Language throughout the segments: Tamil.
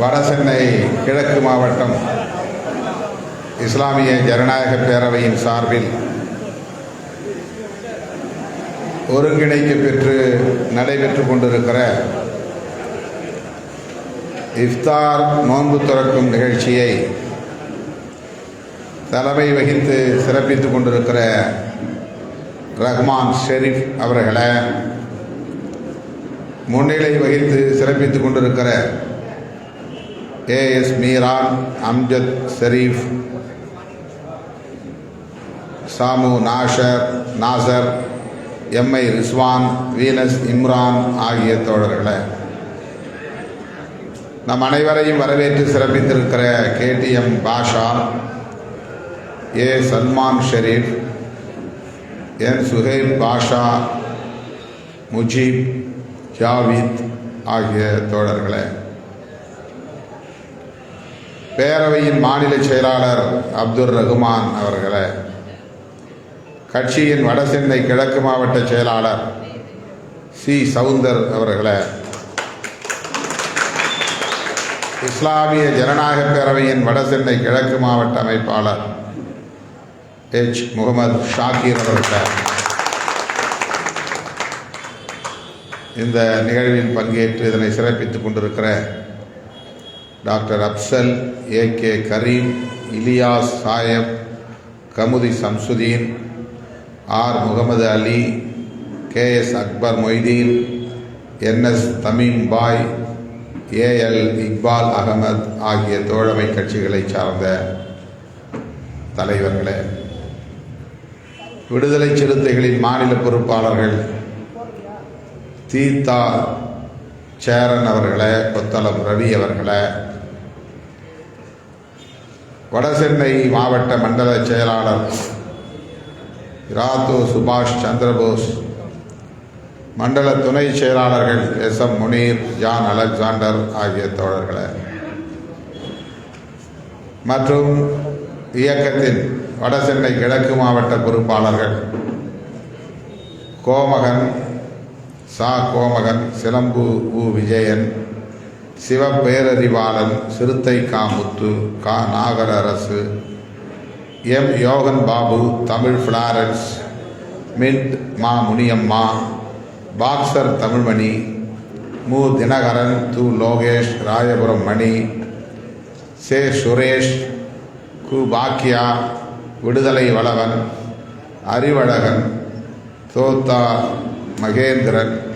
வடசென்னை கிழக்கு மாவட்டம் இஸ்லாமிய ஜனநாயக பேரவையின் சார்பில் ஒருங்கிணைக்க பெற்று நடைபெற்று கொண்டிருக்கிற இஃப்தார் நோன்பு துறக்கும் நிகழ்ச்சியை தலைமை வகித்து சிறப்பித்துக் கொண்டிருக்கிற ரஹ்மான் ஷெரீப் அவர்களை முன்னிலை வகித்து சிறப்பித்துக் கொண்டிருக்கிற AS Meeran Amjad Sharif Samu Nashar Nasar M I Rizwan Venus Imran ஆகிய தோழர்களை. நம் அனைவரையும் வரவேற்று சிறப்பித்திருக்கிற K T M Basha A Salman Sherif N Suhail Basha Mujeeb Javid ஆகிய தோழர்களை. பேரவையின் மாநில செயலாளர் அப்துல் ரகுமான் அவர்களை கட்சியின் வடசென்னை கிழக்கு மாவட்ட செயலாளர் சி. சவுந்தர் அவர்களை இஸ்லாமிய ஜனநாயக பேரவையின் வடசென்னை கிழக்கு மாவட்ட அமைப்பாளர் எச். முகமது ஷாக்கீர் அவர்களை. இந்த நிகழ்வில் பங்கேற்று இதனை சிறப்பித்துக் கொண்டிருக்கிற doctor Afzal A K Karim Ilyas Sayab Kamuthi Samsudeen R Mohammed Ali K S Akbar Moideen N S Thameem Bhai A L Iqbal Ahmed ஆகிய தோழமை கட்சிகளைச் சார்ந்த தலைவர்களே விடுதலை சிறுத்தைகளின் மாநில பொறுப்பாளர்கள் தீதா சேரன் அவர்களே கொத்தளம் ரவி அவர்களே வடசென்னை மாவட்ட மண்டல செயலாளர் ராத்து சுபாஷ் சந்திரபோஸ் மண்டல துணை செயலாளர்கள் S M Munir John Alexander ஆகிய தோழர்களே. மற்றும் இயக்கத்தின் வடசென்னை கிழக்கு மாவட்ட பொறுப்பாளர்கள் கோமகன் சா. கோமகன் சிலம்பு உ. விஜயன் சிவப்பேரறிவாளன் சிறுத்தை காமுத்து கா நாகரரசு எம். யோகன் பாபு தமிழ் ஃப்ளாரன்ஸ் மின்ட் மா முனியம்மா பாக்ஸர் தமிழ்மணி மு. தினகரன் து. லோகேஷ் ராயபுரம் மணி சே. சுரேஷ் கு. பாக்கியா விடுதலை வளவன் அறிவழகன் தோத்தா மகேந்திரன்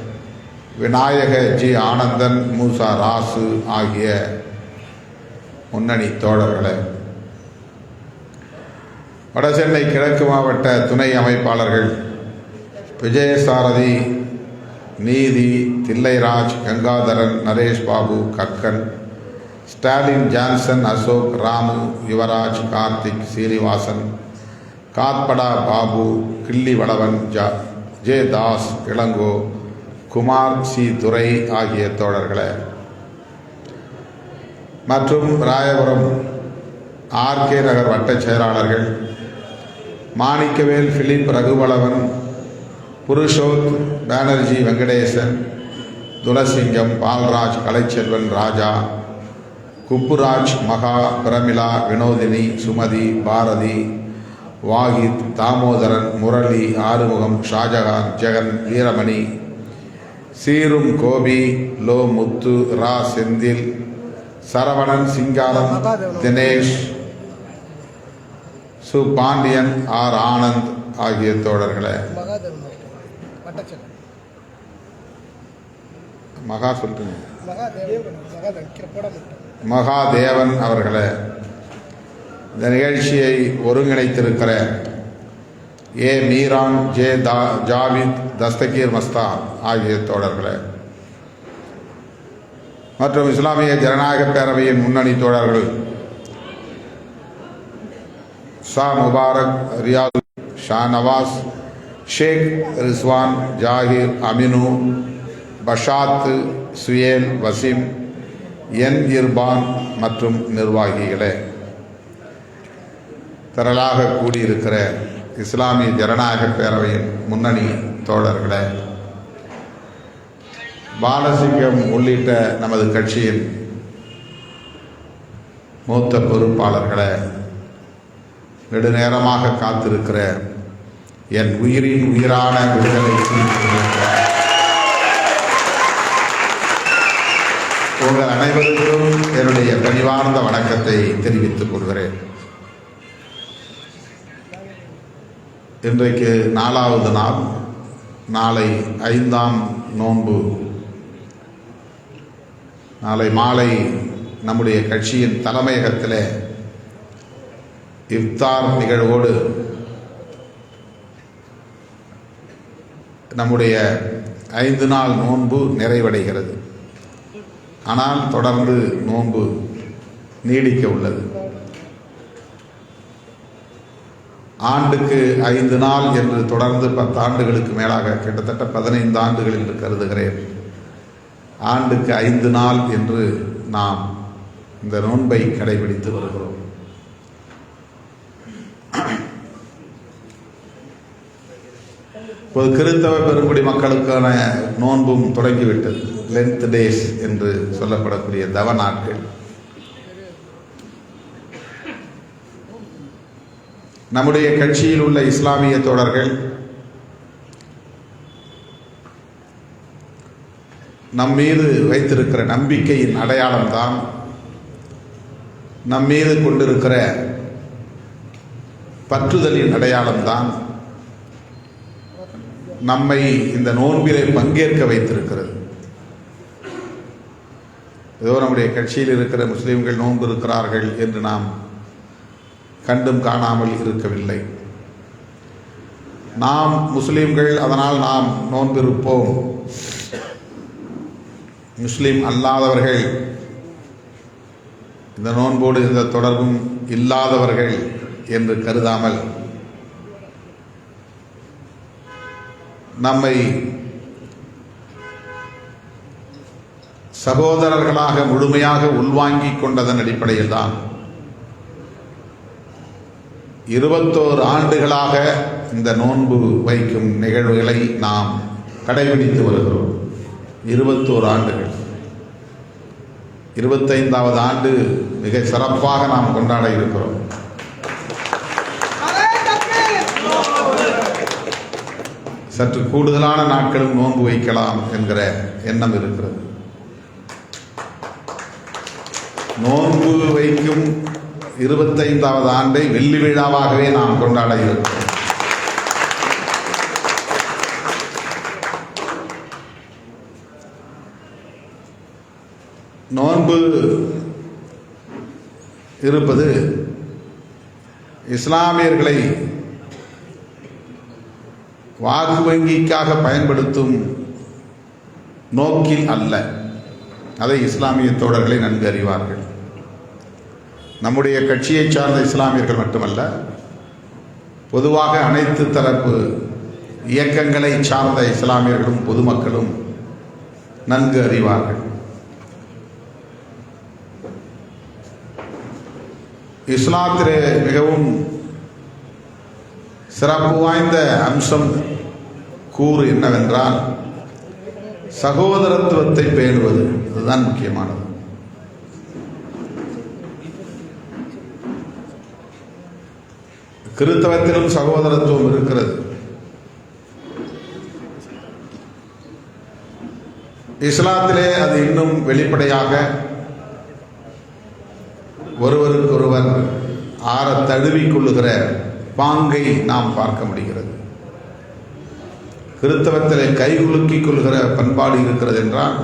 விநாயக ஜி. ஆனந்தன் மூசா ராசு ஆகிய முன்னணி தோழர்களே வடசென்னை கிழக்கு மாவட்ட துணை அமைப்பாளர்கள் விஜயசாரதி நீதி தில்லைராஜ் கங்காதரன் நரேஷ் பாபு கக்கன் ஸ்டாலின் ஜான்சன் அசோக் ராமு யுவராஜ் கார்த்திக் சீனிவாசன் காத்படா பாபு கிள்ளி வளவன் ஜா. ஜே. தாஸ் இளங்கோ குமார் சி. துரை ஆகிய தோழர்களை. மற்றும் ராயபுரம் ஆர்கே நகர் வட்டச் செயலாளர்கள் மாணிக்கவேல் பிலிப் ரகுபலவன் புருஷோத் பானர்ஜி வெங்கடேசன் துலசிங்கம் பால்ராஜ் கலைச்செல்வன் ராஜா குப்புராஜ் மகா பிரமிளா வினோதினி சுமதி பாரதி வாகித் தாமோதரன் முரளி ஆறுமுகம் ஷாஜகான் ஜெகன் வீரமணி சீரும் கோபி லோ முத்து ரா செந்தில் சரவணன் சிங்காரம் தினேஷ் சு பாண்டியன் ஆர் ஆனந்த் ஆகிய தோழர்களே. மகாதேவன் மகா சொல்றீங்க. மகாதேவன் அவர்களே இந்த நிகழ்ச்சியை ஒருங்கிணைத்திருக்கிற ஏ மீரான் ஜே தா ஜாவித் தஸ்தகீர் மஸ்தா ஆகிய தோழர்களே. மற்றும் இஸ்லாமிய ஜனநாயக பேரவையின் முன்னணி தோழர்கள் ஷா முபாரக் ரியாது ஷா நவாஸ் ஷேக் ரிஸ்வான் ஜாகிர் அமினு பஷாத் சுயேல் வசீம் என் இர்பான் மற்றும் நிர்வாகிகளே. திரளாக கூடியிருக்கிற இஸ்லாமிய ஜனநாயக பேரவையின் முன்னணி தோழர்களே பாலசிங்கம் உள்ளிட்ட நமது கட்சியின் மூத்த பொறுப்பாளர்களை நெடுநேரமாக காத்திருக்கிற என் உயிரின் உயிரான விடுதலை உங்கள் அனைவருக்கும் என்னுடைய பணிவார்ந்த வணக்கத்தை தெரிவித்துக் கொள்கிறேன். இன்றைக்கு நாலாவது நாள் நாளை ஐந்தாம் நோன்பு. நாளை மாலை நம்முடைய கட்சியின் தலைமையகத்தில் இஃப்தார் நிகழ்வோடு நம்முடைய ஐந்து நாள் நோன்பு நிறைவடைகிறது. ஆனால் தொடர்ந்து நோன்பு நீடிக்க உள்ளது ஆண்டுக்கு ஐந்து நாள் என்று தொடர்ந்து பத்து ஆண்டுகளுக்கு மேலாக கிட்டத்தட்ட பதினைந்து ஆண்டுகள் என்று கருதுகிறேன். ஆண்டுக்கு ஐந்து நாள் என்று நாம் இந்த நோன்பை கடைபிடித்து வருகிறோம். இப்போது கிறித்தவ பெருங்குடி மக்களுக்கான நோன்பும் தொடங்கிவிட்டது. லென்த் டேஸ் என்று சொல்லப்படக்கூடிய தவ நாட்கள். நம்முடைய கட்சியில் உள்ள இஸ்லாமிய தோழர்கள் நம் மீது வைத்திருக்கிற நம்பிக்கையின் அடையாளம்தான் நம் மீது கொண்டிருக்கிற பற்றுதலின் அடையாளம்தான் நம்மை இந்த நோன்பிலே பங்கேற்க வைத்திருக்கிறது. ஏதோ நம்முடைய கட்சியில் இருக்கிற முஸ்லீம்கள் நோன்பு இருக்கிறார்கள் என்று நாம் கண்டும் காணாமல் இருக்கவில்லை. நாம் முஸ்லீம்கள் அதனால் நாம் நோன்பிருப்போம். முஸ்லீம் அல்லாதவர்கள் இந்த நோன்போடு எந்த தொடர்பும் இல்லாதவர்கள் என்று கருதாமல் நம்மை சகோதரர்களாக முழுமையாக உள்வாங்கிக் கொண்டதன் அடிப்படையில் தான் இருபத்தோரு ஆண்டுகளாக இந்த நோன்பு வைக்கும் நிகழ்வுகளை நாம் கடைபிடித்து வருகிறோம். இருபத்தோரு ஆண்டுகள். இருபத்தைந்தாவது ஆண்டு மிக சிறப்பாக நாம் கொண்டாட இருக்கிறோம். சற்று கூடுதலான நாட்களும் நோன்பு வைக்கலாம் என்கிற எண்ணம் இருக்கிறது. நோன்பு வைக்கும் இருபத்தைந்தாவது ஆண்டை வெள்ளி விழாவாகவே நாம் கொண்டாட இருக்கிறோம். நோன்பு இருப்பது இஸ்லாமியர்களை வாக்கு வங்கிக்காக பயன்படுத்தும் நோக்கில் அல்ல. அதை இஸ்லாமிய தோழர்களை நன்கு அறிவார்கள். நம்முடைய கட்சியை சார்ந்த இஸ்லாமியர்கள் மட்டுமல்ல பொதுவாக அனைத்து தரப்பு இயக்கங்களை சார்ந்த இஸ்லாமியர்களும் பொதுமக்களும் நன்கு அறிவார்கள். இஸ்லாத்திலே மிகவும் சிறப்பு வாய்ந்த அம்சம் கூறு என்னவென்றால் சகோதரத்துவத்தை பேணுவது. அதுதான் முக்கியமானது. கிறித்தவத்திலும் சகோதரத்துவம் இருக்கிறது. இஸ்லாத்திலே அது இன்னும் வெளிப்படையாக ஒருவருக்கொருவர் ஆற தழுவிக் கொள்ளுகிற பாங்கை நாம் பார்க்க முடிகிறது. கிறித்தவத்திலே கைகுலுக்கிக் கொள்கிற பண்பாடு இருக்கிறது என்றால்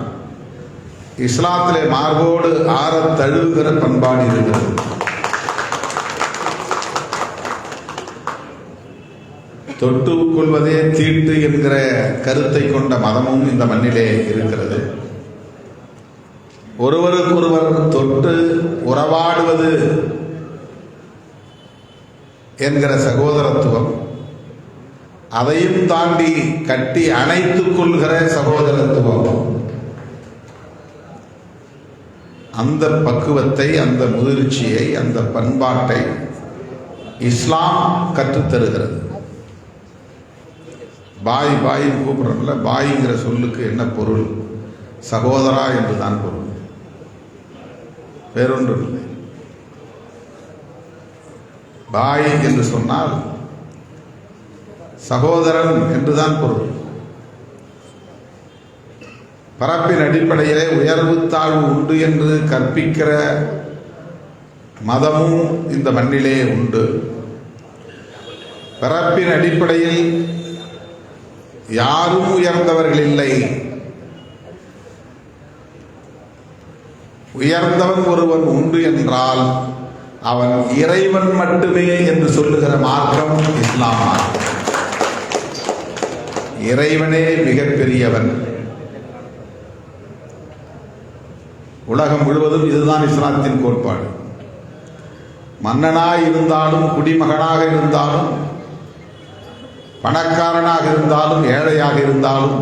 இஸ்லாத்திலே மார்போடு ஆற தழுவுகிற பண்பாடு இருக்கிறது. தொட்டு கொள்வதே தீட்டு என்கிற கருத்தை கொண்ட மதமும் இந்த மண்ணிலே இருக்கிறது. ஒருவருக்கொருவர் தொட்டு உறவாடுவது என்கிற சகோதரத்துவம் அதையும் தாண்டி கட்டி அணைத்துக் கொள்கிற சகோதரத்துவம். அந்த பக்குவத்தை அந்த முதிர்ச்சியை அந்த பண்பாட்டை இஸ்லாம் கற்றுத்தருகிறது. பாய் பாயின்னு கூப்பிட்றோம்ல பாய்ங்கிற சொல்லுக்கு என்ன பொருள்? சகோதரா என்று தான் பொருள். வேறொன்று இல்லை. பாய் என்று சொன்னால் சகோதரன் என்றுதான் பொருள். பரப்பின் அடிப்படையிலே உயர்வு தாழ்வு உண்டு என்று கற்பிக்கிற மதமும் இந்த மண்ணிலே உண்டு. பிறப்பின் அடிப்படையில் யாரும் உயர்ந்தவர்கள் இல்லை. உயர்ந்தவன் ஒருவன் உண்டு என்றால் அவன் இறைவன் மட்டுமே என்று சொல்லுகிற மார்க்கம் இஸ்லாம் மார்க்கம். இறைவனே மிகப்பெரியவன். உலகம் முழுவதும் இதுதான் இஸ்லாத்தின் கோட்பாடு. மன்னனாய் இருந்தாலும் குடிமகனாக இருந்தாலும் பணக்காரனாக இருந்தாலும் ஏழையாக இருந்தாலும்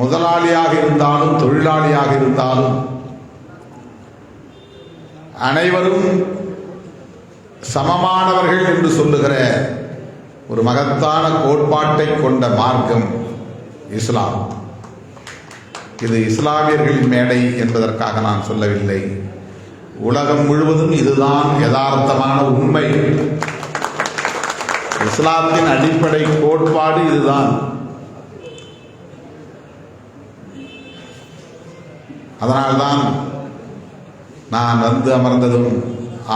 முதலாளியாக இருந்தாலும் தொழிலாளியாக இருந்தாலும் அனைவரும் சமமானவர்கள் என்று சொல்லுகிற ஒரு மகத்தான கோட்பாட்டை கொண்ட மார்க்கம் இஸ்லாம். இது இஸ்லாமியர்களின் மேடை என்பதற்காக நான் சொல்லவில்லை. உலகம் முழுவதும் இதுதான் யதார்த்தமான உண்மை. இஸ்லாத்தின் அடிப்படை கோட்பாடு இதுதான். அதனால்தான் நான் வந்து அமர்ந்ததும்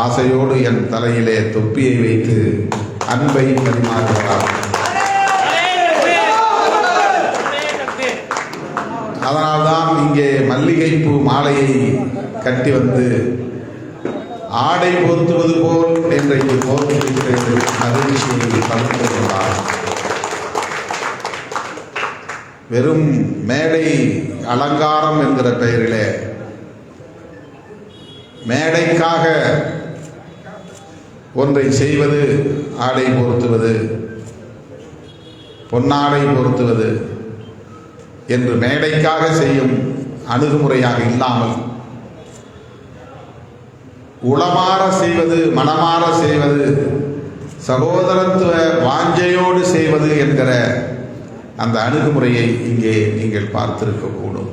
ஆசையோடு என் தலையிலே தொப்பியை வைத்து அன்பை பரிமாறுகிறார் அதனால்தான் இங்கே மல்லிகைப்பூ மாலையை கட்டி வந்து ஆடை போத்துவது போல் இன்றைக்கு போர்த்துவிட்டு மகிழ்ச்சியை பகிர்ந்து கொண்டார் வெறும் மேடை அலங்காரம் என்கிற பெயரிலே மேடைக்காக ஒன்றை செய்வது ஆடை பொருத்துவது பொன்னாடை பொருத்துவது என்று மேடைக்காக செய்யும் அணுகுமுறையாக இல்லாமல் உளமாற செய்வது மனமாற செய்வது சகோதரத்துவ வாஞ்சையோடு செய்வது என்கிற அந்த அணுகுமுறையை இங்கே நீங்கள் பார்த்திருக்கக்கூடும்.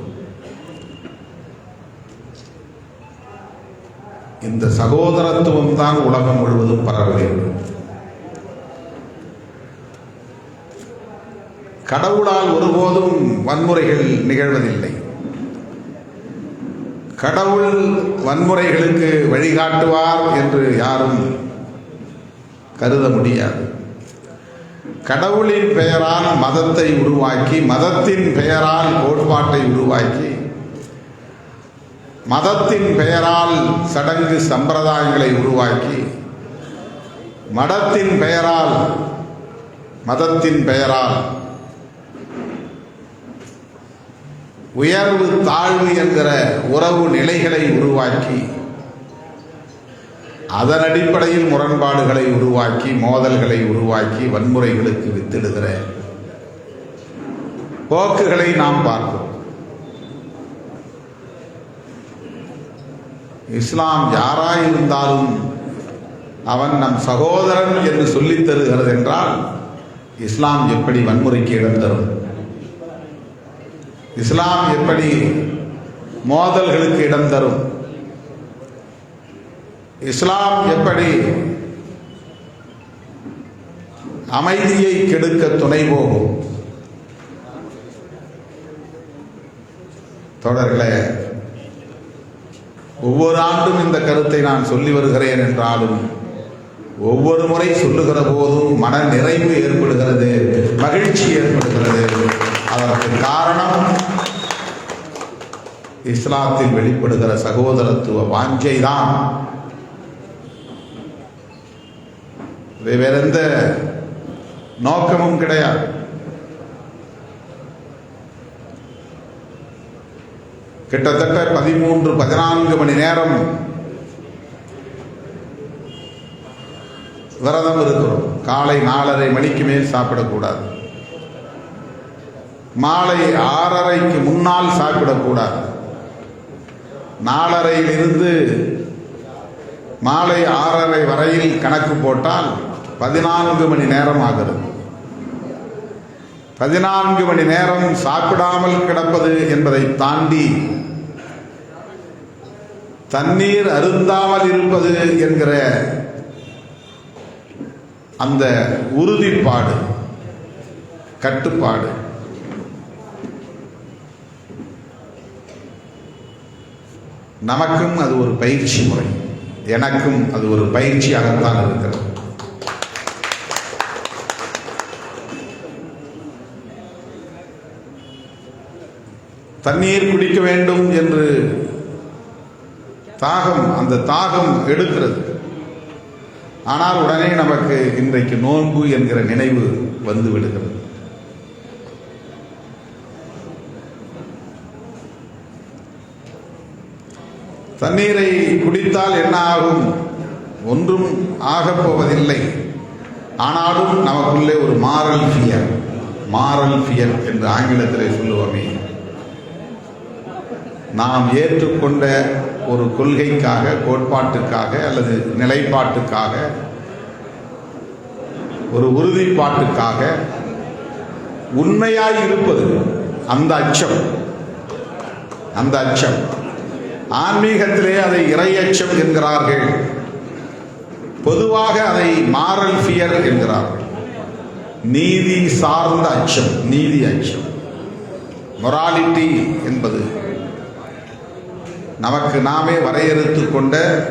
இந்த சகோதரத்துவம் தான் உலகம் முழுவதும் பரவ வேண்டும். கடவுளால் ஒருபோதும் வன்முறைகள் நிகழ்வதில்லை. கடவுள் வன்முறைகளுக்கு வழிகாட்டுவார் என்று யாரும் கருத முடியாது. கடவுளின் பெயரால் மதத்தை உருவாக்கி மதத்தின் பெயரால் கோட்பாட்டை உருவாக்கி மதத்தின் பெயரால் சடங்கு சம்பிரதாயங்களை உருவாக்கி மடத்தின் பெயரால் மதத்தின் பெயரால் உயர்வு தாழ்வு என்கிற உறவு நிலைகளை உருவாக்கி அதன் அடிப்படையில் முரண்பாடுகளை உருவாக்கி மோதல்களை உருவாக்கி வன்முறைகளுக்கு வித்திடுகிற போக்குகளை நாம் பார்க்கிறோம் இஸ்லாம் யாராயிருந்தாலும் அவன் நம் சகோதரன் என்று சொல்லித் தருகிறது என்றால் இஸ்லாம் எப்படி வன்முறைக்கு இடம் தரும்? இஸ்லாம் எப்படி மோதல்களுக்கு இடம் தரும்? இஸ்லாம் எப்படி அமைதியை கெடுக்க துணை போகும்? தொடர்களே ஒவ்வொரு ஆண்டும் இந்த கருத்தை நான் சொல்லி வருகிறேன் என்றாலும் ஒவ்வொரு முறை சொல்லுகிற போதும் மன நிறைவு ஏற்படுகிறது மகிழ்ச்சி ஏற்படுகிறது. அதற்கு காரணம் இஸ்லாத்தில் வெளிப்படுகிற சகோதரத்துவ வாஞ்சை தான் வேற எந்த நோக்கமும் கிடையாது. கிட்டத்தட்ட பதிமூன்று பதினான்கு மணி நேரம் விரதம் இருக்கிறோம். காலை நாலரை மணிக்கு மேல் சாப்பிடக்கூடாது. மாலை ஆறரைக்கு முன்னால் சாப்பிடக்கூடாது. நாலரையிலிருந்து மாலை ஆறரை வரையில் கணக்கு போட்டால் பதினான்கு மணி நேரம் ஆகிறது. பதினான்கு மணி நேரம் சாப்பிடாமல் கிடப்பது என்பதை தாண்டி தண்ணீர் அருந்தாமல் இருப்பது என்கிற அந்த உறுதிப்பாடு கட்டுப்பாடு நமக்கும் அது ஒரு பயிற்சி முறை. எனக்கும் அது ஒரு பயிற்சியாகத்தான் இருக்கிறது. தண்ணீர் குடிக்க வேண்டும் என்று தாகம் அந்த தாகம் எடுக்கிறது. ஆனால் உடனே நமக்கு இன்றைக்கு நோன்பு என்கிற நினைவு வந்து விடுகிறது. தண்ணீரை குடித்தால் என்ன ஆகும்? ஒன்றும் ஆகப் போவதில்லை ஆனாலும் நமக்குள்ளே ஒரு மாரல் ஃபியர் மாரல் ஃபியர் என்று ஆங்கிலத்தில் சொல்லுவோமே. நாம் ஏற்றுக்கொண்ட ஒரு கொள்கைக்காக கோட்பாட்டுக்காக அல்லது நிலைப்பாட்டுக்காக ஒரு உறுதிப்பாட்டுக்காக உண்மையாய் இருப்பது அந்த அச்சம். அந்த அச்சம். ஆன்மீகத்திலே அதை இறையச்சம் என்கிறார்கள். பொதுவாக அதை மாரல் ஃபியர் என்கிறார்கள். நீதி சார்ந்த அச்சம் நீதி அச்சம். மொராலிட்டி என்பது நமக்கு நாமே வரையறுத்து கொண்ட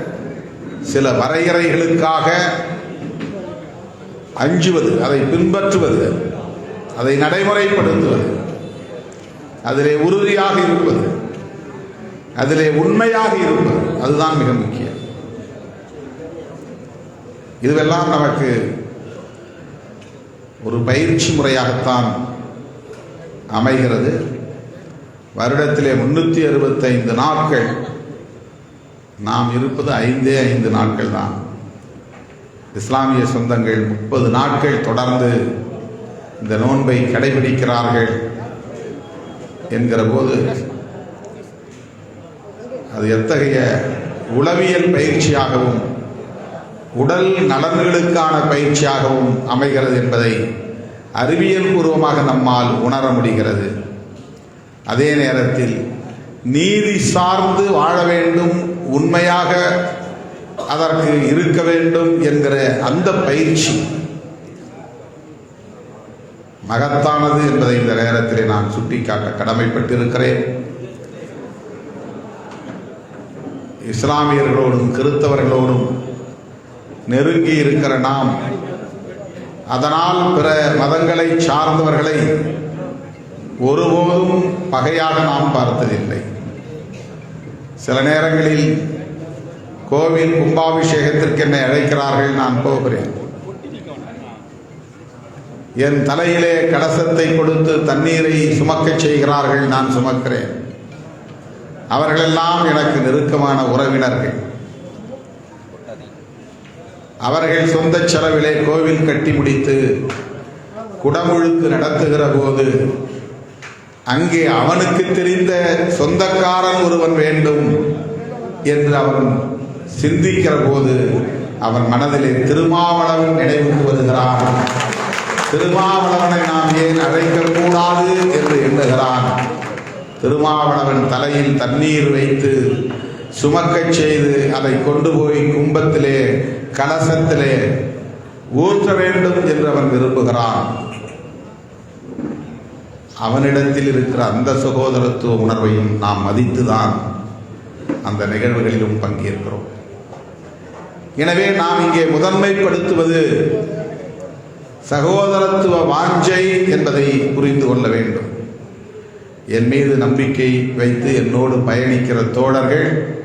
சில வரையறைகளுக்காக அஞ்சுவது அதை பின்பற்றுவது அதை நடைமுறைப்படுத்துவது அதிலே உறுதியாக இருப்பது. அதிலே உண்மையாக இருப்பது. அதுதான் மிக முக்கியம். இதுவெல்லாம் நமக்கு ஒரு பயிற்சி முறையாகத்தான் அமைகிறது. வருடத்திலே முன்னூற்றி அறுபத்தைந்து நாட்கள் நாம் இருப்பது ஐந்தே ஐந்து நாட்கள் தான். இஸ்லாமிய சொந்தங்கள் முப்பது நாட்கள் தொடர்ந்து இந்த நோன்பை கடைபிடிக்கிறார்கள் என்கிற போது அது எத்தகைய உளவியல் பயிற்சியாகவும் உடல் நலன்களுக்கான பயிற்சியாகவும் அமைகிறது என்பதை அறிவியல் பூர்வமாக நம்மால் உணர முடிகிறது. அதே நேரத்தில் நீதி சார்ந்து வாழ வேண்டும் உண்மையாக அதற்கு இருக்க வேண்டும் என்கிற அந்த பயிற்சி மகத்தானது என்பதை இந்த நேரத்திலே நான் சுட்டிக்காட்ட கடமைப்பட்டிருக்கிறேன். இஸ்லாமியர்களோடும் கிறித்தவர்களோடும் நெருங்கி இருக்கிற நாம் அதனால் பிற மதங்களை சார்ந்தவர்களை ஒருபோதும் பகையாக நாம் பார்த்ததில்லை. சில நேரங்களில் கோவில் கும்பாபிஷேகத்திற்கு என்னை அழைக்கிறார்கள் நான் போகிறேன். என் தலையிலே கலசத்தை கொடுத்து தண்ணீரை சுமக்கச் செய்கிறார்கள் நான் சுமக்கிறேன். அவர்களெல்லாம் எனக்கு நெருக்கமான உறவினர்கள். அவர்கள் சொந்த செலவிலே கோவில் கட்டி முடித்து குடமுழுக்கு நடத்துகிற போது அங்கே அவனுக்கு தெரிந்த சொந்தக்காரன் ஒருவன் வேண்டும் என்று அவன் சிந்திக்கிற போது அவன் மனதிலே திருமாவளவன் நினைவுக்கு வருகிறான். திருமாவளவனை நாம் ஏன் அழைக்கக்கூடாது என்று எண்ணுகிறான். திருமாவளவன் தலையில் தண்ணீர் வைத்து சுமக்கச் செய்து அதை கொண்டு போய் கும்பத்திலே கலசத்திலே ஊற்ற வேண்டும் என்று அவன் விரும்புகிறான். அவனிடத்தில் இருக்கிற அந்த சகோதரத்துவ உணர்வையும் நாம் மதித்துதான் அந்த நிகழ்வுகளிலும் பங்கேற்கிறோம். எனவே நாம் இங்கே முதன்மைப்படுத்துவது சகோதரத்துவ வாஞ்சை என்பதை புரிந்து கொள்ள வேண்டும். என் மீது நம்பிக்கை வைத்து என்னோடு பயணிக்கிற தோழர்கள்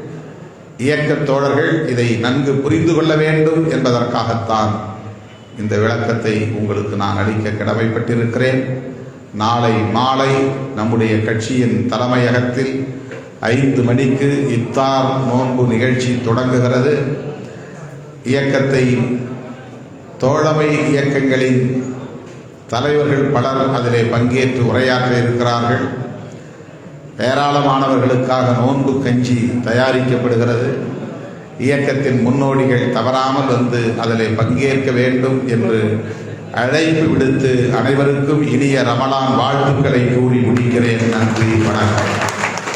இயக்கத் தோழர்கள் இதை நன்கு புரிந்து கொள்ள வேண்டும் என்பதற்காகத்தான் இந்த விளக்கத்தை உங்களுக்கு நான் அளிக்க கடமைப்பட்டிருக்கிறேன். நாளை மாலை நம்முடைய கட்சியின் தலைமையகத்தில் ஐந்து மணிக்கு இத்தார் நோன்பு நிகழ்ச்சி தொடங்குகிறது. இயக்கத்தை தோழமை இயக்கங்களின் தலைவர்கள் பலர் அதிலே பங்கேற்று உரையாற்ற இருக்கிறார்கள். ஏராளமானவர்களுக்காக நோன்பு கஞ்சி தயாரிக்கப்படுகிறது. இயக்கத்தின் முன்னோடிகள் தவறாமல் வந்து அதில் பங்கேற்க வேண்டும் என்று அழைப்பு விடுத்து அனைவருக்கும் இனிய ரமலான் வாழ்த்துக்களை கூறி முடிக்கிறேன். நன்றி வணக்கம்.